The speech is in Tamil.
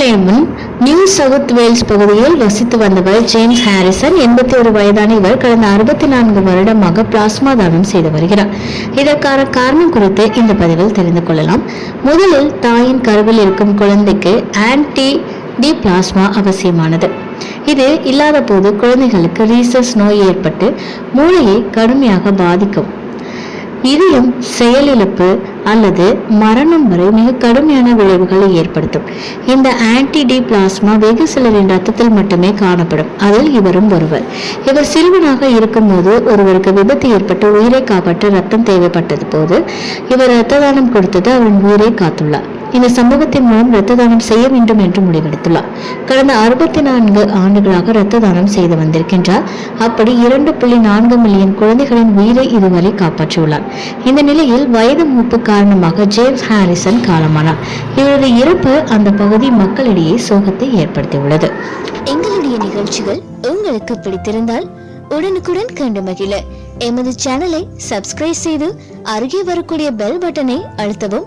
லேமன் நியூ சவுத் வேல்ஸ் பகுதியில் வசித்து வந்தவர் ஜேம்ஸ் ஹாரிசன் எண்பத்தி ஒரு வயதான இவர் கடந்த அறுபத்தி நான்கு வருடமாக பிளாஸ்மா தானம் செய்து வருகிறார். இதற்கான காரணம் குறித்து இந்த பதிவில் தெரிந்து கொள்ளலாம். முதலில் தாயின் கருவில் இருக்கும் குழந்தைக்கு ஆன்டி டி பிளாஸ்மா அவசியமானது. இது இல்லாத போது குழந்தைகளுக்கு ரீசஸ் நோய் ஏற்பட்டு மூளையை கடுமையாக பாதிக்கும். இதயம் செயலிழப்பு அல்லது மரணம் வரை மிக கடுமையான விளைவுகளை ஏற்படுத்தும். இந்த ஆன்டி டி பிளாஸ்மா வெகு சிலரின் ரத்தத்தில் மட்டுமே காணப்படும். அதில் இவரும் ஒருவர். இவர் சிறுவனாக இருக்கும்போது ஒருவருக்கு விபத்து ஏற்பட்டு உயிரை காப்பாற்ற ரத்தம் தேவைப்பட்டது போது இவர் ரத்த தானம் கொடுத்தது அவரின் உயிரை காத்துள்ளார். இந்த சம்பவத்தின் மூலம் இரத்த தானம் செய்ய வேண்டும் என்று முடிவெடுத்துள்ளார். கடந்த அறுபத்தி நான்கு ஆண்டுகளாக இரத்த தானம் செய்து வந்திருக்கின்றார். அப்படி இரண்டு புள்ளி நான்கு மில்லியன் குழந்தைகளின் உயிரை இதுவரை காப்பாற்றியுள்ளார். இந்த நிலையில் வயது மூப்பு காரணமாக ஜேம்ஸ் ஹாரிசன் காலமானார். இவரது இறப்பு அந்த பகுதி மக்களிடையே சோகத்தை ஏற்படுத்தியுள்ளது. எங்களுடைய நிகழ்ச்சிகள் உங்களுக்கு பிடித்திருந்தால் உடனுக்குடன் கண்டு மகிழ. எமது சேனலை சப்ஸ்கிரைப் செய்து அருகே வரக்கூடிய பெல் பட்டனை அழுத்தவும்